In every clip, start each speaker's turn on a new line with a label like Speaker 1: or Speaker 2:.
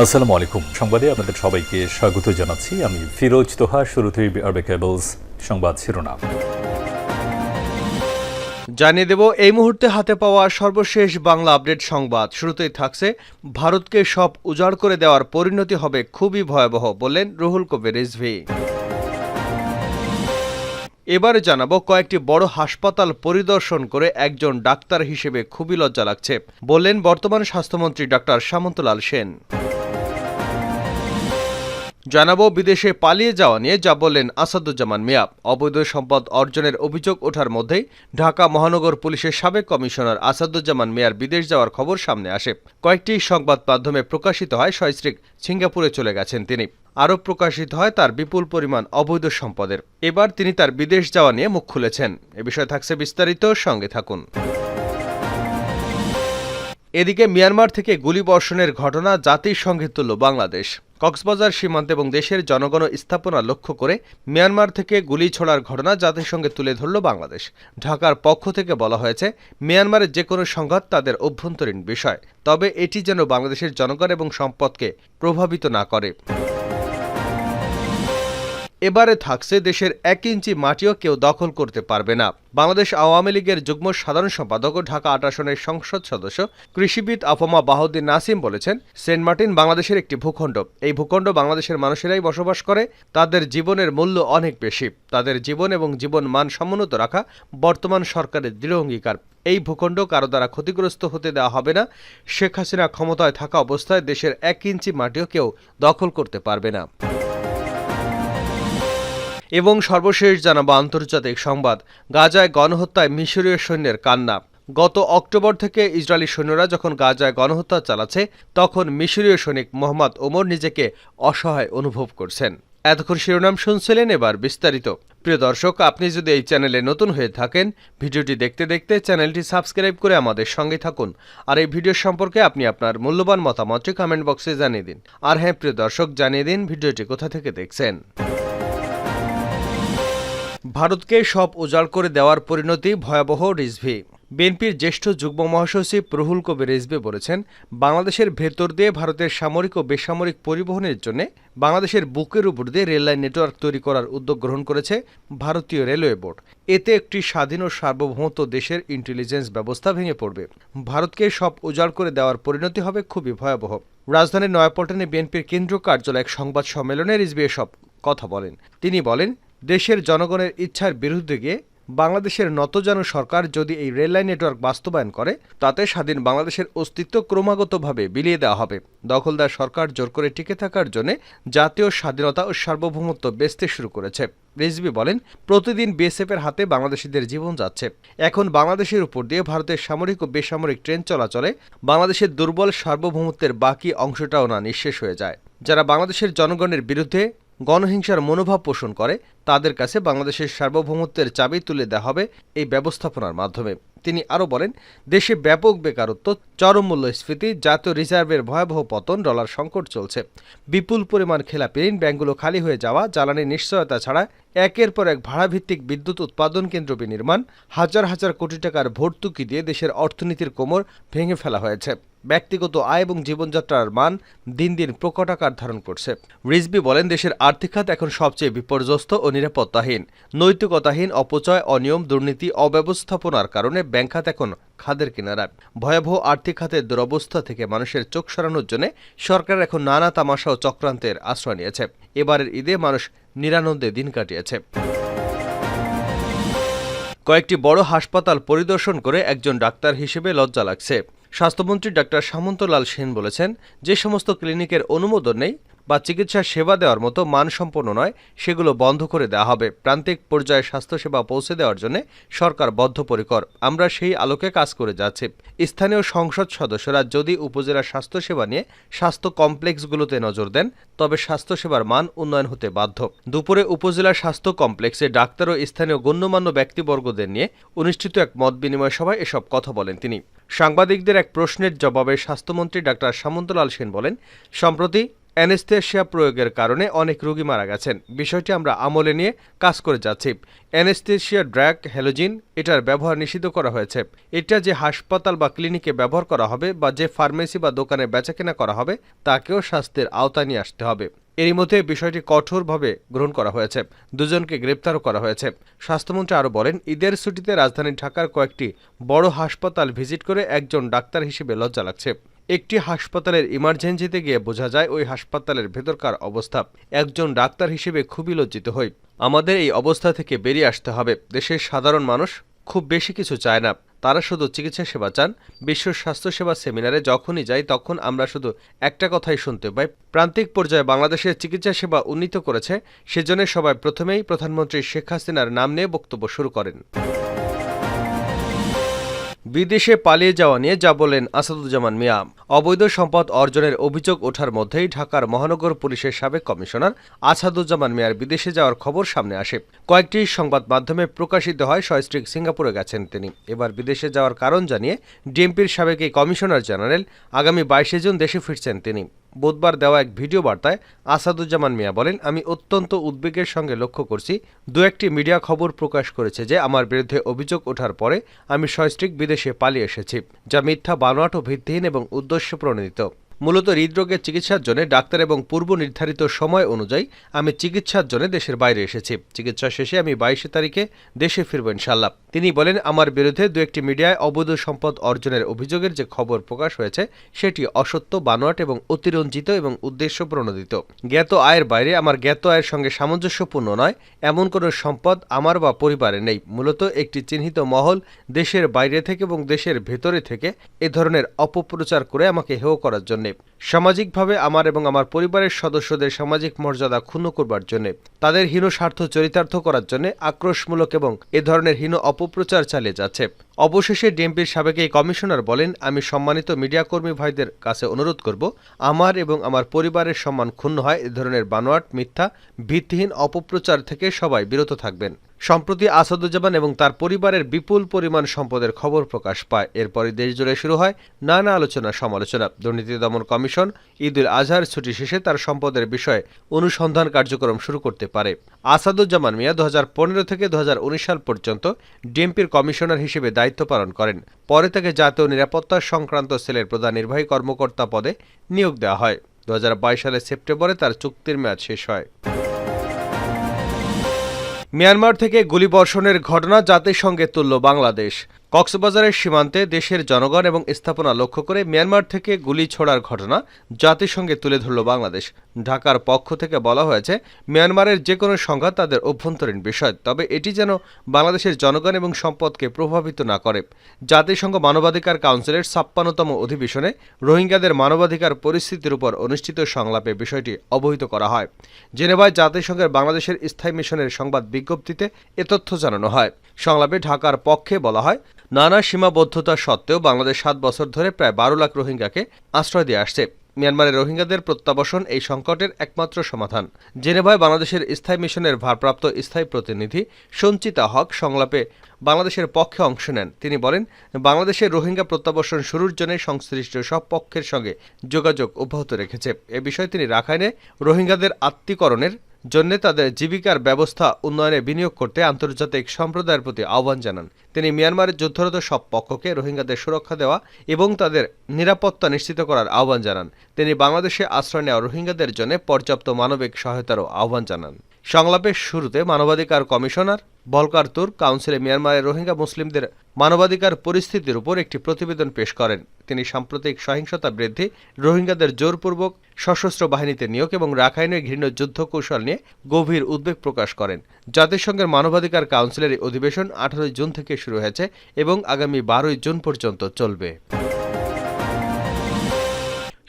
Speaker 1: আসসালামু আলাইকুম সংবাদে আপনাদের সবাইকে স্বাগত জানাচ্ছি আমি ফিরোজ তোহা শুরুতেই আরবে কেবলস সংবাদ শিরোনাম
Speaker 2: জানিয়ে দেব এই মুহূর্তে হাতে পাওয়া সর্বশেষ বাংলা আপডেট সংবাদ শুরুতেই থাকছে ভারতকে সব উজাড় করে দেওয়ার পরিণতি হবে খুবই ভয়াবহ বললেন রুহুল কবির রিজভি এবারে জানাবো কয়েকটি বড় হাসপাতাল পরিদর্শন করে একজন ডাক্তার হিসেবে খুবই লজ্জা লাগছে বললেন বর্তমান স্বাস্থ্যমন্ত্রী ডাক্তার সামন্তলাল সেন জানাব বিদেশে পালিয়ে যাওয়া নিয়ে যা বললেন আসাদুজ্জামান মিয়া অবৈধ সম্পদ অর্জনের অভিযোগ ওঠার মধ্যেই ঢাকা মহানগর পুলিশের সাবেক কমিশনার আসাদুজ্জামান মিয়ার বিদেশ যাওয়ার খবর সামনে আসে কয়েকটি সংবাদ মাধ্যমে প্রকাশিত হয় সয়শ্রিক সিঙ্গাপুরে চলে গেছেন তিনি আরও প্রকাশিত হয় তার বিপুল পরিমাণ অবৈধ সম্পদের এবার তিনি তার বিদেশ যাওয়া নিয়ে মুখ খুলেছেন এ বিষয়ে থাকছে বিস্তারিত সঙ্গে থাকুন এদিকে মিয়ানমার থেকে গুলিবর্ষণের ঘটনা জাতির সঙ্গে তুলল বাংলাদেশ কক্সবাজার সীমান্ত এবং দেশের জনগণ স্থাপনা লক্ষ্য করে মিয়ানমার থেকে গুলি ছোড়ার ঘটনা জাতিসংঘে তুলে ধরল বাংলাদেশ ঢাকার পক্ষ থেকে বলা হয়েছে মিয়ানমারের যে কোনো সংঘাত তাদের অভ্যন্তরীণ বিষয় তবে এটি যেন বাংলাদেশের জনগণ এবং সম্পদকে প্রভাবিত না করে এবারে থাকছে দেশের এক ইঞ্চি মাটিও কেউ দখল করতে পারবে না বাংলাদেশ আওয়ামী লীগের যুগ্ম সাধারণ সম্পাদক ও ঢাকা আটাসনের সংসদ সদস্য কৃষিবিদ আফমা বাহুদ্দিন নাসিম বলেছেন সেন্ট মার্টিন বাংলাদেশের একটি ভূখণ্ড এই ভূখণ্ড বাংলাদেশের মানুষেরাই বসবাস করে তাদের জীবনের মূল্য অনেক বেশি তাদের জীবন এবং জীবন মান সমুন্নত রাখা বর্তমান সরকারের দৃঢ় অঙ্গীকার এই ভূখণ্ড কারো দ্বারা ক্ষতিগ্রস্ত হতে দেওয়া হবে না শেখ হাসিনা ক্ষমতায় থাকা অবস্থায় দেশের এক ইঞ্চি মাটিও কেউ দখল করতে পারবে না এবং সর্বশেষ জানাবো আন্তর্জাতিক সংবাদ গাজায় গণহত্যায় মিশরীয় সৈন্যের কান্না গত অক্টোবর থেকে ইসরায়েলি সৈন্যরা যখন গাজায় গণহত্যা চালাচ্ছে তখন মিশরীয় সৈনিক মোহাম্মদ ওমর নিজেকে অসহায় অনুভব করছেন এতক্ষণ শিরোনাম শুনছিলেন এবার বিস্তারিত প্রিয় দর্শক আপনি যদি এই চ্যানেলে নতুন হয়ে থাকেন ভিডিওটি দেখতে দেখতে চ্যানেলটি সাবস্ক্রাইব করে আমাদের সঙ্গে থাকুন আর এই ভিডিও সম্পর্কে আপনি আপনার মূল্যবান মতামতটি কমেন্ট বক্সে জানিয়ে দিন আর হ্যাঁ প্রিয় দর্শক জানিয়ে দিন ভিডিওটি কোথা থেকে দেখছেন ভারতকে সব উজাড় করে দেওয়ার পরিণতি ভয়াবহ রিজভি বিএনপির জ্যেষ্ঠ যুগ্ম মহাসচিব প্রহুল কবির রিজভি বলেছেন বাংলাদেশের ভেতর দিয়ে ভারতের সামরিক ও বেসামরিক পরিবহনের জন্য বাংলাদেশের বুকের উপর দিয়ে রেললাইন নেটওয়ার্ক তৈরি করার উদ্যোগ গ্রহণ করেছে ভারতীয় রেলওয়ে বোর্ড এতে একটি স্বাধীন ও সার্বভৌমত্ব দেশের ইন্টেলিজেন্স ব্যবস্থা ভেঙে পড়বে ভারতকে সব উজাড় করে দেওয়ার পরিণতি হবে খুবই ভয়াবহ রাজধানীর নয়াপল্টনে বিএনপির কেন্দ্রীয় কার্যালয় এক সংবাদ সম্মেলনে রিজভি এসব কথা বলেন তিনি বলেন দেশের জনগণের ইচ্ছার বিরুদ্ধে গিয়ে বাংলাদেশের নতজানু সরকার যদি এই রেললাইন নেটওয়ার্ক বাস্তবায়ন করে তাতে স্বাধীন বাংলাদেশের অস্তিত্ব ক্রমাগতভাবে বিলিয়ে দেওয়া হবে দখলদার সরকার জোর করে টিকে থাকার জন্য জাতীয় স্বাধীনতা ও সার্বভৌমত্ব বেচতে শুরু করেছে রিজবি বলেন প্রতিদিন বিএসএফের হাতে বাংলাদেশিদের জীবন যাচ্ছে এখন বাংলাদেশের উপর দিয়ে ভারতের সামরিক ও বেসামরিক ট্রেন চলাচলে বাংলাদেশের দুর্বল সার্বভৌমত্বের বাকি অংশটাও না নিঃশেষ হয়ে যায় যারা বাংলাদেশের জনগণের বিরুদ্ধে গণহিংসার মনোভাব পোষণ করে তাদের কাছে বাংলাদেশের সার্বভৌমত্বের চাবি তুলে দেওয়া হবে এই ব্যবস্থাপনার মাধ্যমে তিনি আরও বলেন দেশে ব্যাপক বেকারত্ব চরম মূল্যস্ফীতি জাতীয় রিজার্ভের ভয়াবহ পতন ডলার সংকট চলছে বিপুল পরিমাণ খেলাপি ঋণ ব্যাংকগুলো খালি হয়ে যাওয়া জ্বালানি নিশ্চয়তা ছাড়া একের পর এক ভাড়াভিত্তিক বিদ্যুৎ উৎপাদন কেন্দ্র বিনির্মাণ হাজার হাজার কোটি টাকার ভর্তুকি দিয়ে দেশের অর্থনীতির কোমর ভেঙে ফেলা হয়েছে ব্যক্তিগত আয় এবং জীবনযাত্রার মান দিন দিন প্রকট আকার ধারণ করছে রিজবি বলেন দেশের আর্থিক খাত এখন সবচেয়ে বিপর্যস্ত ও নিরাপত্তাহীন নৈতিকতাহীন অপচয় অনিয়ম দুর্নীতি অব্যবস্থাপনার কারণে ব্যাংক খাত এখন খাদের কিনারা ভয়াবহ আর্থিক খাতের দুরবস্থা থেকে মানুষের চোখ সরানোর জন্য সরকার এখন নানা তামাশা ও চক্রান্তের আশ্রয় নিয়েছে এবারের ঈদে মানুষ নিরানন্দে দিন কাটিয়েছে কয়েকটি বড় হাসপাতাল পরিদর্শন করে একজন ডাক্তার হিসেবে লজ্জা লাগছে স্বাস্থ্যমন্ত্রী ডাক্তার সামন্তলাল সেন বলেছেন যে সমস্ত ক্লিনিকের অনুমোদন নেই বা চিকিৎসা সেবা দেওয়ার মতো মানসম্পন্ন নয় সেগুলো বন্ধ করে দেওয়া হবে প্রান্তিক পর্যায়ে স্বাস্থ্যসেবা পৌঁছে দেওয়ার জন্য সরকার বদ্ধপরিকর আমরা সেই আলোকে কাজ করে যাচ্ছি স্থানীয় সংসদ সদস্যরা যদি উপজেলা স্বাস্থ্যসেবা নিয়ে স্বাস্থ্য কমপ্লেক্সগুলোতে নজর দেন তবে স্বাস্থ্যসেবার মান উন্নয়ন হতে বাধ্য দুপুরে উপজেলা স্বাস্থ্য কমপ্লেক্সে ডাক্তার ও স্থানীয় গণ্যমান্য ব্যক্তিবর্গদের নিয়ে অনুষ্ঠিত এক মত বিনিময় সভায় এসব কথা বলেন তিনি সাংবাদিকদের এক প্রশ্নের জবাবে স্বাস্থ্যমন্ত্রী ডাক্তার সামন্তলাল সেন বলেন সম্প্রতি অ্যানেস্থেশিয়া প্রয়োগের কারণে অনেক রোগী মারা গেছেন বিষয়টি আমরা আমলে নিয়ে কাজ করে যাচ্ছি অ্যানেস্থেশিয়া ড্র্যাক হ্যালোজিন এটার ব্যবহার নিষিদ্ধ করা হয়েছে এটা যে হাসপাতাল বা ক্লিনিকে ব্যবহার করা হবে বা যে ফার্মেসি বা দোকানে বেচাকেনা করা হবে তাকেও স্বাস্থ্যের আওতায় নিয়ে আসতে হবে এরই মধ্যে বিষয়টি কঠোরভাবে গ্রহণ করা হয়েছে দুজনকে গ্রেপ্তারও করা হয়েছে স্বাস্থ্যমন্ত্রী আরও বলেন ঈদের ছুটিতে রাজধানী ঢাকার কয়েকটি বড় হাসপাতাল ভিজিট করে একজন ডাক্তার হিসেবে লজ্জা লাগছে একটি হাসপাতালের ইমার্জেন্সিতে গিয়ে বোঝা যায় ওই হাসপাতালের ভেতরকার অবস্থা একজন ডাক্তার হিসেবে খুবই লজ্জিত হই আমাদের এই অবস্থা থেকে বেরিয়ে আসতে হবে দেশের সাধারণ মানুষ খুব বেশি কিছু চায় না তারা শুধু চিকিৎসা সেবা চান বিশ্ব স্বাস্থ্যসেবা সেমিনারে যখনই যাই তখন আমরা শুধু একটা কথাই শুনতে পাই প্রান্তিক পর্যায়ে বাংলাদেশের চিকিৎসা সেবা উন্নীত করেছে সেজন্য সবাই প্রথমেই প্রধানমন্ত্রী শেখ হাসিনার নাম নিয়ে বক্তব্য শুরু করেন বিদেশে পালিয়ে যাওয়া নিয়ে যা বলেন আসাদুজ্জামান মিয়া অবৈধ সম্পদ অর্জনের অভিযোগ ওঠার মধ্যেই ঢাকার মহানগর পুলিশের সাবেক কমিশনার আসাদুজ্জামান মিয়ার বিদেশে যাওয়ার খবর সামনে আসে কয়েকটি সংবাদ মাধ্যমে প্রকাশিত হয় সয়স্ট্রিক সিঙ্গাপুরে গেছেন তিনি এবার বিদেশে যাওয়ার কারণ জানিয়ে ডিএমপির সাবেক এই কমিশনার জেনারেল আগামী বাইশে জুন দেশে ফিরছেন তিনি বুধবার দেওয়া এক ভিডিও বার্তায় আসাদুজ্জামান মিয়া বলেন আমি অত্যন্ত উদ্বেগের সঙ্গে লক্ষ্য করছি দু একটি মিডিয়া খবর প্রকাশ করেছে যে আমার বিরুদ্ধে অভিযোগ ওঠার পরে আমি সস্ত্রিক বিদেশে পালিয়ে এসেছি যা মিথ্যা বানোয়াট ও ভিত্তিহীন এবং উদ্দেশ্য প্রণোদিত মূলত হৃদরোগের চিকিৎসার জন্য ডাক্তার এবং পূর্ব নির্ধারিত সময় অনুযায়ী আমি চিকিৎসার জন্য দেশের বাইরে এসেছি চিকিৎসা শেষে আমি বাইশে তারিখে দেশে ফিরব ইনশাল্লাহ তিনি বলেন আমার বিরুদ্ধে দু একটি মিডিয়ায় অবৈধ সম্পদ অর্জনের অভিযোগের যে খবর প্রকাশ হয়েছে সেটি অসত্য বানোয়াট এবং অতিরঞ্জিত এবং উদ্দেশ্য প্রণোদিত জ্ঞাত আয়ের বাইরে আমার জ্ঞাত আয়ের সঙ্গে সামঞ্জস্যপূর্ণ নয় এমন কোনো সম্পদ আমার বা পরিবারে নেই মূলত একটি চিহ্নিত মহল দেশের বাইরে থেকে এবং দেশের ভেতরে থেকে এ ধরনের অপপ্রচার করে আমাকে হেয় করার জন্যে সামাজিকভাবে আমার এবং আমার পরিবারের সদস্যদের সামাজিক মর্যাদা ক্ষুণ্ণ করবার জন্য তাদের হীন স্বার্থ চরিতার্থ করার জন্য আক্রোশমূলক এবং এ ধরনের হীন অপপ্রচার চালিয়ে যাচ্ছে অবশেষে ডিএমপির সাবেক এই কমিশনার বলেন আমি সম্মানিত মিডিয়া কর্মী ভাইদের কাছে অনুরোধ করব আমার এবং আমার পরিবারের সম্মান ক্ষুণ্ণ হয় এ ধরনের বানোয়াট মিথ্যা ভিত্তিহীন অপপ্রচার থেকে সবাই বিরত থাকবেন সম্প্রতি আসাদুজ্জামান এবং তার পরিবারের বিপুল পরিমাণ সম্পদের খবর প্রকাশ পায় এরপরই দেশজুড়ে শুরু হয় নানা আলোচনা সমালোচনা দুর্নীতি দমন কমিশন ঈদ উল আজহার ছুটি শেষে তার সম্পদের বিষয়ে অনুসন্ধান কার্যক্রম শুরু করতে পারে আসাদুজ্জামান মিয়া দু থেকে দু সাল পর্যন্ত ডিএমপির কমিশনার হিসেবে দায়িত্ব দায়িত্ব পালন করেন পরে তাকে জাতীয় নিরাপত্তা সংক্রান্ত সেলের প্রধান নির্বাহী কর্মকর্তা পদে নিয়োগ দেওয়া হয় দু সালের সেপ্টেম্বরে তার চুক্তির মেয়াদ শেষ হয় মিয়ানমার থেকে গুলিবর্ষণের ঘটনা জাতিসংঘে তুলল বাংলাদেশ কক্সবাজারের সীমান্তে দেশের জনগণ এবং স্থাপনা লক্ষ্য করে মিয়ানমার থেকে গুলি ছোড়ার ঘটনা জাতিসংঘে তুলে ধরল বাংলাদেশ ঢাকার পক্ষ থেকে বলা হয়েছে মিয়ানমারের যে কোনো সংঘাত তাদের অভ্যন্তরীণ বিষয় তবে এটি যেন বাংলাদেশের জনগণ এবং সম্পদকে প্রভাবিত না করে জাতিসংঘ মানবাধিকার কাউন্সিলের ছাপ্পান্নতম অধিবেশনে রোহিঙ্গাদের মানবাধিকার পরিস্থিতির উপর অনুষ্ঠিত সংলাপে বিষয়টি অবহিত করা হয় জেনেভায় জাতিসংঘের বাংলাদেশের স্থায়ী মিশনের সংবাদ বিজ্ঞপ্তিতে এ তথ্য জানানো হয় সংলাপে ঢাকার পক্ষে বলা হয় নানা সীমাবদ্ধতা সত্ত্বেও বাংলাদেশ সাত বছর ধরে প্রায় বারো লাখ রোহিঙ্গাকে আশ্রয় দিয়ে আসছে মিয়ানমারের রোহিঙ্গাদের প্রত্যাবাসন এই সংকটের একমাত্র সমাধান জেনেভায় বাংলাদেশের স্থায়ী মিশনের ভারপ্রাপ্ত স্থায়ী প্রতিনিধি সঞ্চিতা হক সংলাপে বাংলাদেশের পক্ষে অংশ নেন তিনি বলেন বাংলাদেশের রোহিঙ্গা প্রত্যাবাসন শুরুর জন্য সংশ্লিষ্ট সব পক্ষের সঙ্গে যোগাযোগ অব্যাহত রেখেছে এ বিষয়ে তিনি রাখাইনে রোহিঙ্গাদের আত্মীকরণের জন্য তাদের জীবিকার ব্যবস্থা উন্নয়নে বিনিয়োগ করতে আন্তর্জাতিক সম্প্রদায়ের প্রতি আহ্বান জানান তিনি মিয়ানমারের যুদ্ধরত সব পক্ষকে রোহিঙ্গাদের সুরক্ষা দেওয়া এবং তাদের নিরাপত্তা নিশ্চিত করার আহ্বান জানান তিনি বাংলাদেশে আশ্রয় নেওয়া রোহিঙ্গাদের জন্য পর্যাপ্ত মানবিক সহায়তারও আহ্বান জানান সংলাপের শুরুতে মানবাধিকার কমিশনার বলকারতুর কাউন্সিলে মিয়ানমারে রোহিঙ্গা মুসলিমদের মানবাধিকার পরিস্থিতির উপর একটি প্রতিবেদন পেশ করেন তিনি সাম্প্রতিক সহিংসতা বৃদ্ধি রোহিঙ্গাদের জোরপূর্বক সশস্ত্র বাহিনীতে নিয়োগ এবং রাখাইনের ঘৃণ্য যুদ্ধ কৌশল নিয়ে গভীর উদ্বেগ প্রকাশ করেন জাতিসংঘের মানবাধিকার কাউন্সিলের অধিবেশন আঠারোই জুন থেকে শুরু হয়েছে এবং আগামী বারোই জুন পর্যন্ত চলবে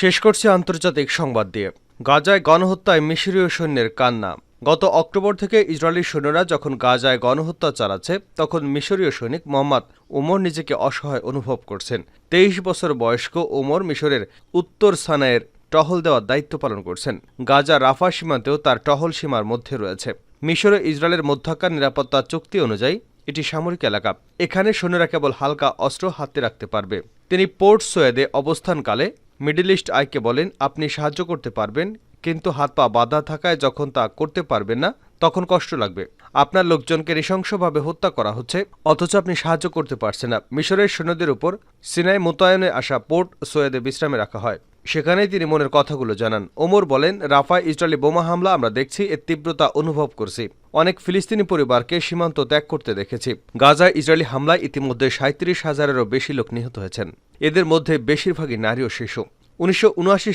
Speaker 2: শেষ করছে আন্তর্জাতিক সংবাদ দিয়ে গাজায় গণহত্যায় মিশরীয় সৈন্যের কান্না গত অক্টোবর থেকে ইসরায়েলি সৈন্যরা যখন গাজায় গণহত্যা চালাচ্ছে তখন মিশরীয় সৈনিক মোহাম্মদ ওমর নিজেকে অসহায় অনুভব করছেন তেইশ বছর বয়স্ক ওমর মিশরের উত্তর সানায়ের টহল দেওয়ার দায়িত্ব পালন করছেন গাজা রাফা সীমান্তেও তার টহল সীমার মধ্যে রয়েছে মিশরে ইসরায়েলের মধ্যাকার নিরাপত্তা চুক্তি অনুযায়ী এটি সামরিক এলাকা এখানে সৈন্যরা কেবল হালকা অস্ত্র হাতে রাখতে পারবে তিনি পোর্ট সোয়েদে অবস্থানকালে মিডল ইস্ট আইকে বলেন আপনি সাহায্য করতে পারবেন কিন্তু হাত পা বাধা থাকায় যখন তা করতে পারবেন না তখন কষ্ট লাগবে আপনার লোকজনকে নৃশংসভাবে হত্যা করা হচ্ছে অথচ আপনি সাহায্য করতে পারছেন না মিশরের সৈন্যদের উপর সিনাই মোতায়েনে আসা পোর্ট সৈয়দে বিশ্রামে রাখা হয় সেখানেই তিনি মনের কথাগুলো জানান ওমর বলেন রাফা ইসরায়েলি বোমা হামলা আমরা দেখছি এর তীব্রতা অনুভব করছি অনেক ফিলিস্তিনি পরিবারকে সীমান্ত ত্যাগ করতে দেখেছি গাজায় ইসরায়েলি হামলায় ইতিমধ্যে সাঁত্রিশ হাজারেরও বেশি লোক নিহত হয়েছেন এদের মধ্যে বেশিরভাগই নারী ও শিশু উনিশশো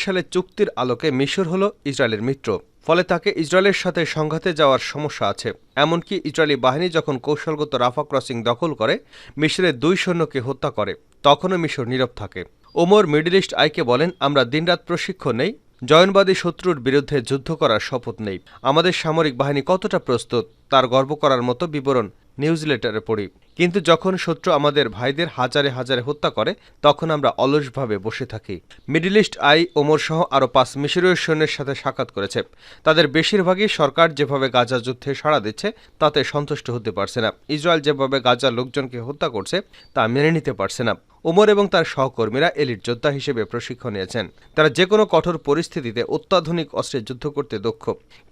Speaker 2: সালে চুক্তির আলোকে মিশর হল ইসরায়েলের মিত্র ফলে তাকে ইসরায়েলের সাথে সংঘাতে যাওয়ার সমস্যা আছে এমনকি ইসরায়েলি বাহিনী যখন কৌশলগত রাফা ক্রসিং দখল করে মিশরের দুই সৈন্যকে হত্যা করে তখনও মিশর নীরব থাকে ওমর মিডল ইস্ট আইকে বলেন আমরা দিনরাত প্রশিক্ষণ নেই জয়নবাদী শত্রুর বিরুদ্ধে যুদ্ধ করার শপথ নেই আমাদের সামরিক বাহিনী কতটা প্রস্তুত তার গর্ব করার মতো বিবরণ নিউজ লেটারে পড়ি কিন্তু যখন শত্রু আমাদের ভাইদের হাজারে হাজারে হত্যা করে তখন আমরা অলসভাবে বসে থাকি মিডিল ইস্ট আই ওমর সহ আরও পাঁচ মিশরীয় সৈন্যের সাথে সাক্ষাৎ করেছে তাদের বেশিরভাগই সরকার যেভাবে গাজা যুদ্ধে সাড়া দিচ্ছে তাতে সন্তুষ্ট হতে পারছে না ইসরায়েল যেভাবে গাজার লোকজনকে হত্যা করছে তা মেনে নিতে পারছে না ওমর এবং তার সহকর্মীরা এলিট যোদ্ধা হিসেবে প্রশিক্ষণ নিয়েছেন তারা যে কোনো কঠোর পরিস্থিতিতে অত্যাধুনিক অস্ত্রে যুদ্ধ করতে দক্ষ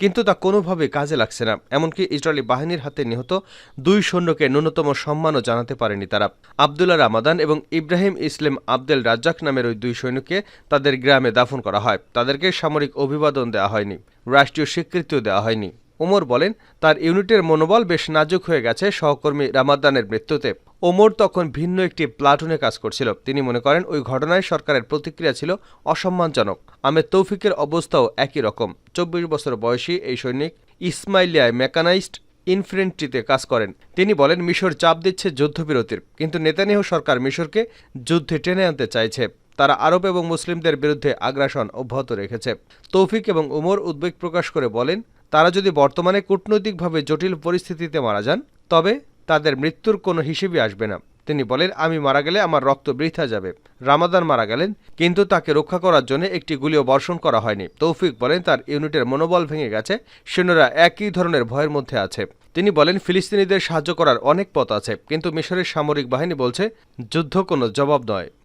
Speaker 2: কিন্তু তা কোনোভাবেই কাজে লাগছে না এমনকি ইসরায়েলি বাহিনীর হাতে নিহত দুই সৈন্যকে ন্যূনতম সম্মানও জানাতে পারেনি তারা আবদুল্লাহ রামাদান এবং ইব্রাহিম ইসলাম আবদেল রাজ্জাক নামের ওই দুই সৈন্যকে তাদের গ্রামে দাফন করা হয় তাদেরকে সামরিক অভিবাদন দেওয়া হয়নি রাষ্ট্রীয় স্বীকৃতিও দেওয়া হয়নি ওমর বলেন তার ইউনিটের মনোবল বেশ নাজুক হয়ে গেছে সহকর্মী রামাদানের মৃত্যুতে ওমর তখন ভিন্ন একটি প্লাটুনে কাজ করছিল তিনি মনে করেন ওই ঘটনায় সরকারের প্রতিক্রিয়া ছিল অসম্মানজনক আমের তৌফিকের অবস্থাও একই রকম চব্বিশ বছর বয়সী এই সৈনিক ইসমাইলিয়ায় মেকানাইজড ইনফ্রেন্ট্রিতে কাজ করেন তিনি বলেন মিশর চাপ দিচ্ছে যুদ্ধবিরতির কিন্তু নেতানিহ সরকার মিশরকে যুদ্ধে টেনে আনতে চাইছে তারা আরব এবং মুসলিমদের বিরুদ্ধে আগ্রাসন অব্যাহত রেখেছে তৌফিক এবং উমর উদ্বেগ প্রকাশ করে বলেন তারা যদি বর্তমানে কূটনৈতিকভাবে জটিল পরিস্থিতিতে মারা যান তবে তাদের মৃত্যুর কোনো হিসেবে আসবে না তিনি বলেন আমি মারা গেলে আমার রক্ত বৃথা যাবে রামাদান মারা গেলেন কিন্তু তাকে রক্ষা করার জন্য একটি গুলিও বর্ষণ করা হয়নি তৌফিক বলেন তার ইউনিটের মনোবল ভেঙে গেছে সৈন্যরা একই ধরনের ভয়ের মধ্যে আছে তিনি বলেন ফিলিস্তিনিদের সাহায্য করার অনেক পথ আছে কিন্তু মিশরের সামরিক বাহিনী বলছে যুদ্ধ কোনো জবাব নয়